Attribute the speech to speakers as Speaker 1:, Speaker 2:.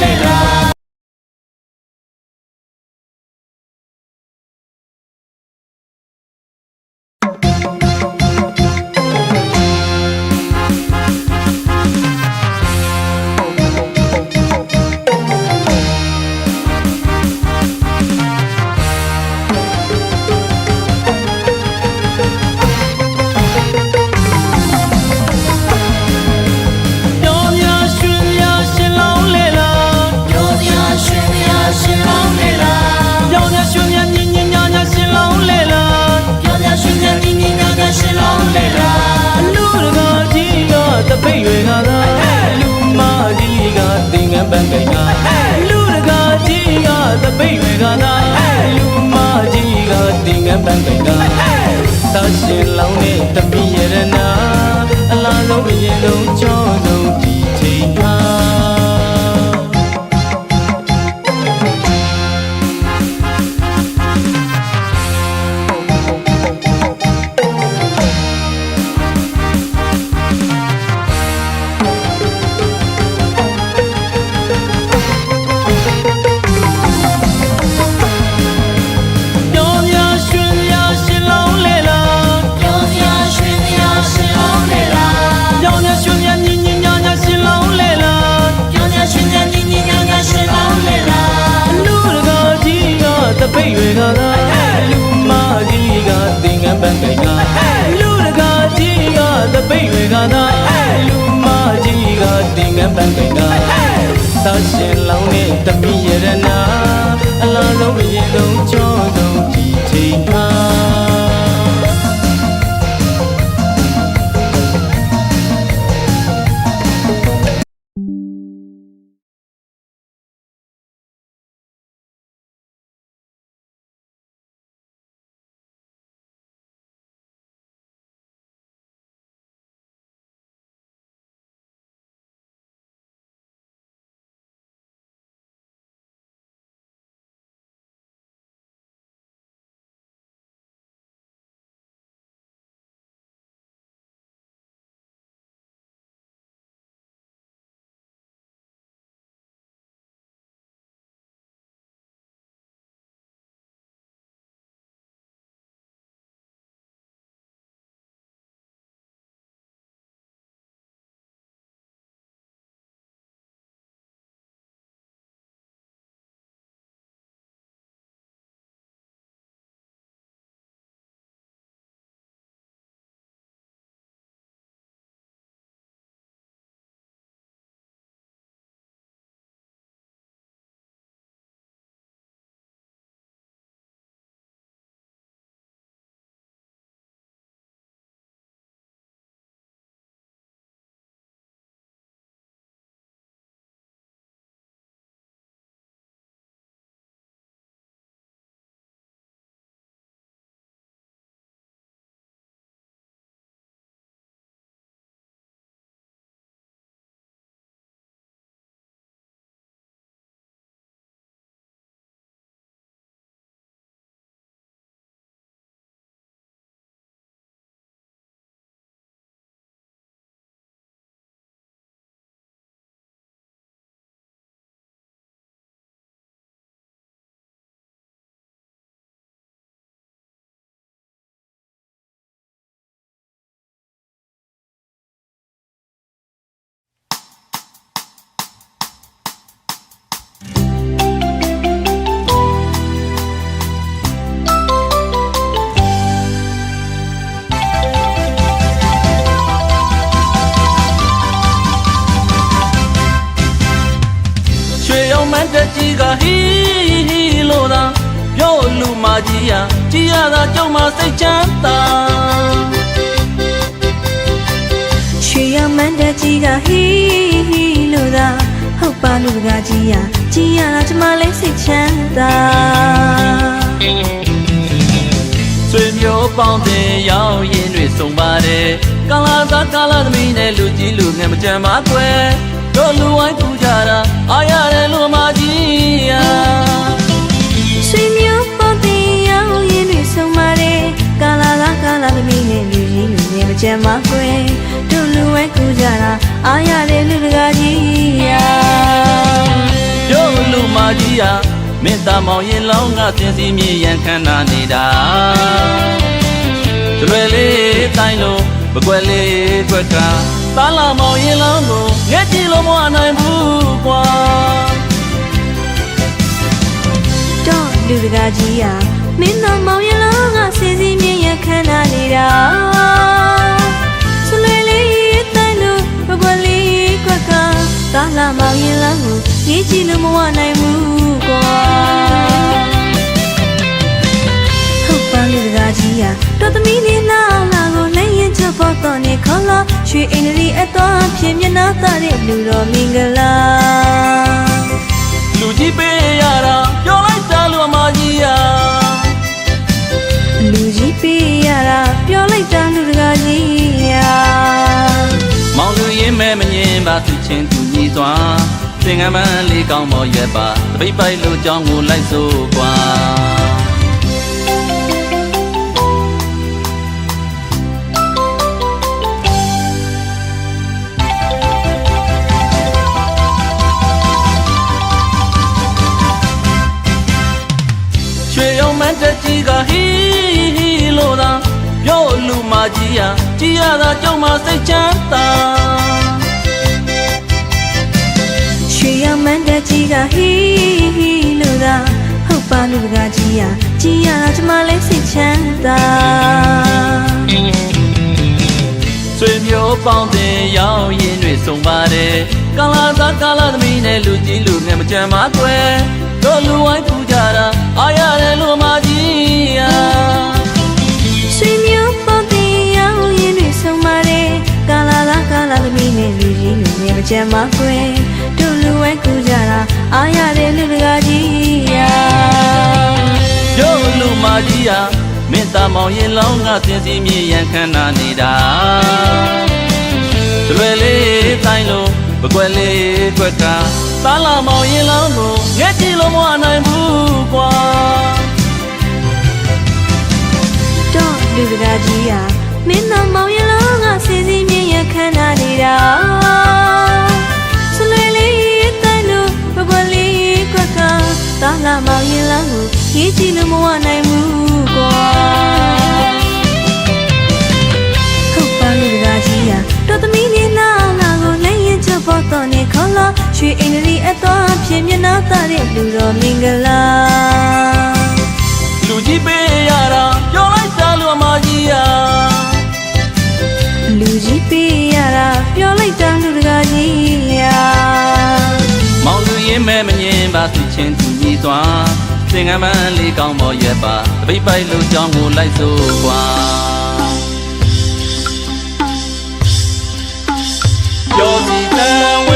Speaker 1: ได้
Speaker 2: รัก င်းနဲ့တမိရတနာအလားလုံး
Speaker 1: ရင်လုံး
Speaker 2: ချောဆုံး မန်တက်ကြီးကဟီဟီလို့သာပြောလူမကြီးရကြည်ရတာကြုံမစိတ်ချမ်းသာ
Speaker 3: ရွှေရမန်တက်ကြီးကဟီဟီလို့သာဟုတ်ပါလူကကြီးရကြည်ရတာကျမလေးစိတ်ချမ်းသာ
Speaker 2: ဆွေမျိုးပေါင်းတဲ့ရောက်ရင်တွေစုံပါတယ်ကာလာသားကာလာသမီးနဲ့လူကြီးလူငယ်မကြမ်းပါကွယ်တို့လူဝိုင်းသူ မှာကွ
Speaker 3: ယ်သူလူဝဲကူကြတာအားရတဲ့လူတကာကြီးယာတို့
Speaker 4: လူမကြီးယာမေတ္တာမောင်ရင်လောင်းကစင်စီမြေရန်ခန္ဓာနေတာကျွယ်လေးတိုင်းလုံးပကွယ်လေးကွက်ကသားလာမောင်ရင်လောင်းကိုငဲ့ကြည့်လို့မဝနိုင်ဘူးကွာ
Speaker 3: တော့လူတကာကြီးယာမင်းတို့မောင်ရင်လောင်းကစင်စီမြေရန်ခန္ဓာနေတာ သာလာမောင်ရလောကိုရေးကြည့်လို့မဝနိုင်ဘူးကွာဟုတ်ပါလူတကာကြီးဟာတော်သမီးလေးလာလာကိုလည်းရင်ချဖို့တော့နေခေါ်လာရွှေအင်္ဂလိပ်အတော်ဖြစ်မျက်နှာသားတဲ့လူတော်မင်္ဂလာ
Speaker 4: လူကြီးပေးရတာပြောလိုက်တာလူအမကြီးဟာ
Speaker 3: လူကြီးပေးရတာပြောလိုက်တာလူ
Speaker 4: သူချင်းသူညီစွာသင်္ကန်းမန်းလေးကောင်းမော်ရွက်ပါတပိတ်ပိုက်လို့ကြောင်းကိုလိုက်စို့ကွာရွှေရောင်မန်းတက်ကြီးကဟီဟီလို့သာပြောလူမကြီးဟာကြည်ရတာကြောင့်မစိတ်ချမ်းသာ
Speaker 3: က်ကြီးကဟီဟီလို့သာဟုတ်ပါလူတကာကြီးရာကြည်ရတာကျမလည်းစိတ်ချမ်းသာ
Speaker 4: ဆွေမျိုးပေါင်းတင်ရောက်ရင်တွေစုံပါတယ်ကာလာသားကာလာသမီးနဲ့လူကြီးလူငယ်မကြမ်းပါကွယ်တို့လူဝိုင်းပူကြတာအားရ မ
Speaker 3: င်းသားမောင်ရ
Speaker 4: င်လောင်းငါစင်စီမြေရန်ခန္ဓာနေတာကျွယ်လေးတိုင်းလို့မကွယ်လေးကွက်ကသားလာမောင်ရင်လောင်းကိုငဲ့ကြည့်လို့မဝနိုင်ဘူးကွာ
Speaker 3: တော့လူတကာကြီးရာမင်းတော်မောင်ရလောကစီစီမြင်ရခန္ဓာနေတာဆွလေလေးတိုင်းလို့ဘဘလေးကွက်ကသာလာမောင်ရလောကိုရေးကြည့်လို့မဝနိုင် ရွှေအင်္ဂလိပ်အတော်ဖြစ်မျက်နှာသားတဲ့လူတော်မင်္ဂလာ
Speaker 4: လူကြီးပေးရတာပြောလိုက်တာလူအမကြီးဟာ
Speaker 3: လူကြီးပေးရတာပြောလိုက်တာလူတကာကြီးရာ
Speaker 4: မောင်လူရင်မဲမငင်ပါသူချင်းသူညီစွာသင်္ကန်းမန်းလေးကောင်းမော်ရွက်ပါတပိတ်ပိုက်လို့ကြောင်းကိုလိုက်စို့ကွာပြောစီတန်ဝေ